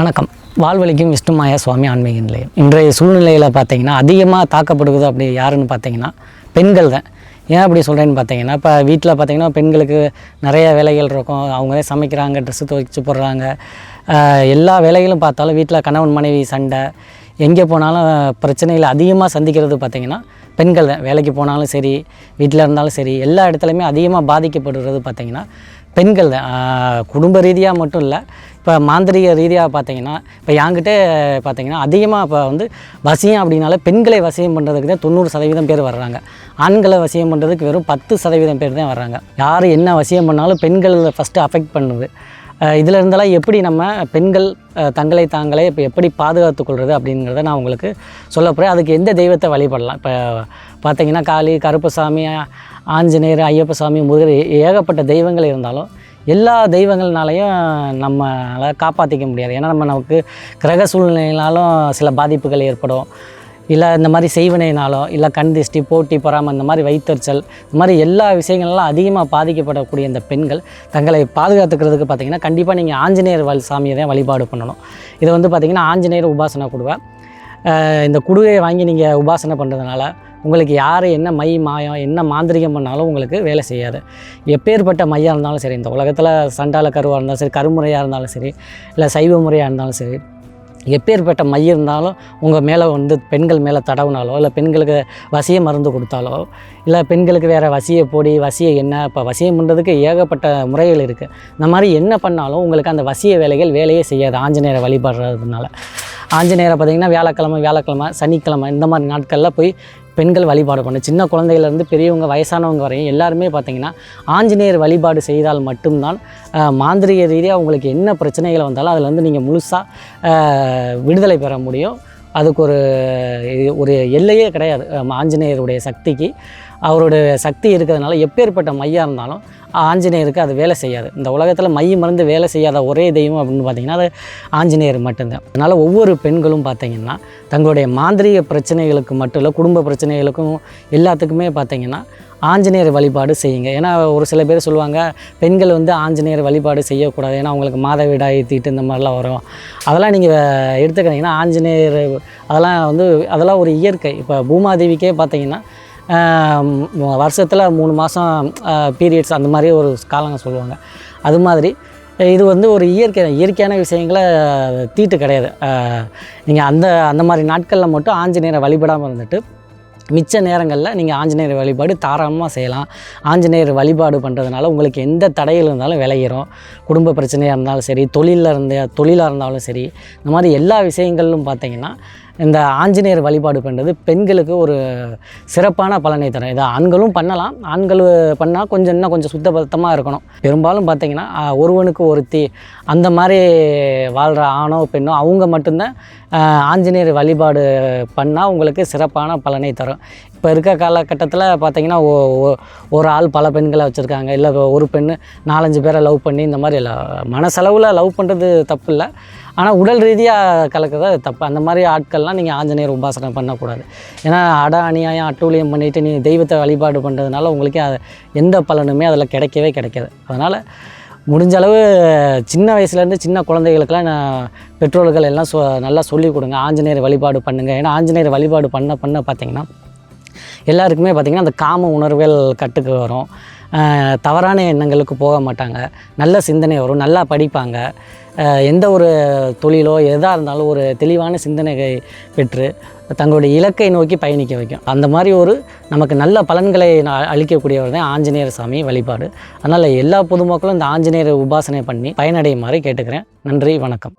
வணக்கம். வாழ்வழிக்கும் விஷ்ணுமாயா சுவாமி ஆன்மீக நிலையம். இன்றைய சூழ்நிலையில் பார்த்தீங்கன்னா அதிகமாக தாக்கப்படுவது அப்படி யாருன்னு பார்த்தீங்கன்னா பெண்கள் தான். ஏன் அப்படி சொல்கிறேன்னு பார்த்தீங்கன்னா இப்போ வீட்டில் பார்த்தீங்கன்னா பெண்களுக்கு நிறைய வேலைகள் இருக்கும். அவங்களே சமைக்கிறாங்க ட்ரெஸ்ஸு துவைச்சு போடுறாங்க. எல்லா வேலைகளும் பார்த்தாலும் வீட்டில் கணவன் மனைவி சண்டை. எங்கே போனாலும் பிரச்சனைகள் அதிகமாக சந்திக்கிறது பார்த்தீங்கன்னா பெண்கள் தான். வேலைக்கு போனாலும் சரி வீட்டில் இருந்தாலும் சரி எல்லா இடத்துலையுமே அதிகமாக பாதிக்கப்படுறது பார்த்திங்கன்னா பெண்கள் தான். குடும்ப ரீதியாக மட்டும் இல்லை இப்போ மாந்திரிக ரீதியாக பார்த்தீங்கன்னா இப்போ என்கிட்ட பார்த்தீங்கன்னா அதிகமாக இப்போ வந்து வசியம் அப்படின்னால பெண்களை வசியம் பண்ணுறதுக்கு தான் தொண்ணூறு சதவீதம் பேர் வர்றாங்க. ஆண்களை வசியம் பண்ணுறதுக்கு வெறும் பத்து சதவீதம் பேர் தான் வர்றாங்க. யார் என்ன வசியம் பண்ணாலும் பெண்கள் ஃபஸ்ட்டு அஃபெக்ட் பண்ணுது. இதில் இருந்தெல்லாம் எப்படி நம்ம பெண்கள் தங்களை தாங்களே இப்போ எப்படி பாதுகாத்து கொள்வது அப்படிங்கிறத நான் உங்களுக்கு சொல்ல போகிறேன் அதுக்கு எந்த தெய்வத்தை வழிபடலாம்? இப்போ பார்த்தீங்கன்னா காளி கருப்பசாமி ஆஞ்சநேயர் ஐயப்பசாமி முருகர் ஏகப்பட்ட தெய்வங்கள் இருந்தாலும் எல்லா தெய்வங்கள்னாலையும் நம்மளால் காப்பாற்றிக்க முடியாது. ஏன்னா நம்ம நமக்கு கிரக சூழ்நிலையினாலும் சில பாதிப்புகள் ஏற்படும். இல்லை இந்த மாதிரி செய்வினைனாலும் இல்லை கண் திஷ்டி போட்டி பொறாமல் இந்த மாதிரி வைத்தறிச்சல் இந்த மாதிரி எல்லா விஷயங்கள்லாம் அதிகமாக பாதிக்கப்படக்கூடிய இந்த பெண்கள் தங்களை பாதுகாத்துக்கிறதுக்கு பார்த்தீங்கன்னா கண்டிப்பாக நீங்கள் ஆஞ்சநேயர் வல் சாமியை தான் வழிபாடு பண்ணணும். இதை வந்து பார்த்திங்கன்னா ஆஞ்சநேயர் உபாசனை கொடுவை. இந்த குடுவையை வாங்கி நீங்கள் உபாசனை பண்ணுறதுனால உங்களுக்கு யார் என்ன மை மாயம் என்ன மாந்திரிகம் பண்ணாலும் உங்களுக்கு வேலை செய்யாது. எப்பேற்பட்ட மையாக இருந்தாலும் சரி இந்த உலகத்தில் சண்டால கருவாக இருந்தாலும் சரி கருமுறையாக இருந்தாலும் சரி இல்லை சைவ முறையாக இருந்தாலும் சரி எப்பேற்பட்ட மை இருந்தாலும் உங்கள் மேலே வந்து பெண்கள் மேலே தடவுனாலோ இல்லை பெண்களுக்கு வசிய மருந்து கொடுத்தாலோ இல்லை பெண்களுக்கு வேறு வசிய பொடி வசிய என்ன இப்போ வசியம் பண்ணுறதுக்கு ஏகப்பட்ட முறைகள் இருக்குது இந்த மாதிரி என்ன பண்ணாலும் உங்களுக்கு அந்த வசிய வேலைகள் வேலையே செய்யாது ஆஞ்சநேயரை வழிபடுறதுனால. ஆஞ்சநேயரை பார்த்திங்கன்னா வியாழக்கிழமை வியாழக்கிழமை சனிக்கிழமை இந்த மாதிரி நாட்களில் போய் பெண்கள் வழிபாடு பண்ணு. சின்ன குழந்தையிலேருந்து பெரியவங்க வயசானவங்க வரையும் எல்லாருமே பார்த்திங்கன்னா ஆஞ்சநேயர் வழிபாடு செய்தால் மட்டும்தான் மாந்திரிக மாந்திரீக ரீதியாக உங்களுக்கு என்ன பிரச்சனைகள் வந்தாலும் அதில் வந்து நீங்கள் முழுசாக விடுதலை பெற முடியும். அதுக்கு ஒரு ஒரு எல்லையே கிடையாது. ஆஞ்சநேயருடைய சக்திக்கு. அவருடைய சக்தி இருக்கிறதுனால எப்பேற்பட்ட மையாக இருந்தாலும் ஆஞ்சநேயருக்கு அது வேலை செய்யாது. இந்த உலகத்தில் மைய மருந்து வேலை செய்யாத ஒரே தெய்வம் அப்படின்னு பார்த்தீங்கன்னா அது ஆஞ்சநேயர் மட்டும்தான். அதனால் ஒவ்வொரு பெண்களும் பார்த்தீங்கன்னா தங்களுடைய மாந்திரீக பிரச்சனைகளுக்கு மட்டும் இல்லை குடும்ப பிரச்சனைகளுக்கும் எல்லாத்துக்குமே பார்த்தீங்கன்னா ஆஞ்சநேயர் வழிபாடு செய்யுங்க. ஏன்னா ஒரு சில பேர் சொல்லுவாங்க பெண்கள் வந்து ஆஞ்சநேயர் வழிபாடு செய்யக்கூடாது. ஏன்னா அவங்களுக்கு மாதவிடாய் தீட்டு இந்த மாதிரிலாம் வரும். அதெல்லாம் நீங்கள் எடுத்துக்கிறீங்கன்னா ஆஞ்சநேயர் அதெல்லாம் வந்து அதெல்லாம் ஒரு இயற்கை. இப்போ பூமாதேவிக்கே பார்த்தீங்கன்னா வருஷத்தில் மூணு மாதம் பீரியட்ஸ் அந்த மாதிரி ஒரு காலங்க சொல்லுவாங்க. அது மாதிரி இது வந்து ஒரு இயற்கை இயற்கையான விஷயங்களை தீட்டு கிடையாது. நீங்கள் அந்த அந்த மாதிரி நாட்களில் மட்டும் ஆஞ்சநேயரை வழிபடாமல் இருந்துட்டு மிச்ச நேரங்களில் நீங்கள் ஆஞ்சநேயர் வழிபாடு தாராளமாக செய்யலாம். ஆஞ்சநேயர் வழிபாடு பண்ணுறதுனால உங்களுக்கு எந்த தடையில் இருந்தாலும் விளையிறோம் குடும்ப பிரச்சனையாக இருந்தாலும் சரி தொழிலில் இருந்த தொழிலாக இருந்தாலும் சரி இந்த மாதிரி எல்லா விஷயங்களும் பார்த்திங்கன்னா இந்த ஆஞ்சநேயர் வழிபாடு பண்ணுறது பெண்களுக்கு ஒரு சிறப்பான பலனை தரும். இதை ஆண்களும் பண்ணலாம். ஆண்கள் பண்ணால் கொஞ்சம் இன்னும் கொஞ்சம் சுத்தபத்தமாக இருக்கணும். பெரும்பாலும் பார்த்திங்கன்னா ஒருவனுக்கு ஒருத்தி அந்த மாதிரி வாழ்கிற ஆணோ பெண்ணோ அவங்க மட்டும்தான் ஆஞ்சநேயர் வழிபாடு பண்ணால் உங்களுக்கு சிறப்பான பலனை தரும். இப்போ இருக்க காலகட்டத்தில் பார்த்திங்கன்னா ஒரு ஆள் பல பெண்களை வச்சுருக்காங்க. இல்லை ஒரு பெண்ணு நாலஞ்சு பேரை லவ் பண்ணி இந்த மாதிரி மனசளவில் லவ் பண்ணுறது தப்பு இல்லை. ஆனால் உடல் ரீதியாக கலக்கிறது அது தப்பு. அந்த மாதிரி ஆட்கள்லாம் நீங்கள் ஆஞ்சநேயர் உபாசனை பண்ணக்கூடாது. ஏன்னா அட அநியாயம் அட்டூழியம் பண்ணிவிட்டு நீ தெய்வத்தை வழிபாடு பண்ணுறதுனால உங்களுக்கு அது எந்த பலனுமே அதில் கிடைக்கவே கிடைக்காது. அதனால் முடிஞ்ச அளவு சின்ன வயசுலேருந்து சின்ன குழந்தைகளுக்கெல்லாம் நான் பெற்றோர்கள் எல்லாம் சொ நல்லா சொல்லிக் கொடுங்க. ஆஞ்சநேயர் வழிபாடு பண்ணுங்கள் ஏன்னா ஆஞ்சநேயர் வழிபாடு பண்ண பண்ண பார்த்திங்கன்னா எல்லாருக்குமே பார்த்திங்கன்னா அந்த காம உணர்வுகள் கட்டுக்கு வரும். தவறான எண்ணங்களுக்கு போக மாட்டாங்க. நல்ல சிந்தனை வரும். நல்லா படிப்பாங்க. எந்த ஒரு தொழிலோ எதாக இருந்தாலும் ஒரு தெளிவான சிந்தனை பெற்று தங்களுடைய இலக்கை நோக்கி பயணிக்க வைக்கும். அந்த மாதிரி ஒரு நமக்கு நல்ல பலன்களை அளிக்கக்கூடியவர் தான் ஆஞ்சநேயர் சாமி வழிபாடு. அதனால் எல்லா பொதுமக்களும் இந்த ஆஞ்சநேயர் உபாசனை பண்ணி பயனடையுமாறு கேட்டுக்கிறேன். நன்றி வணக்கம்.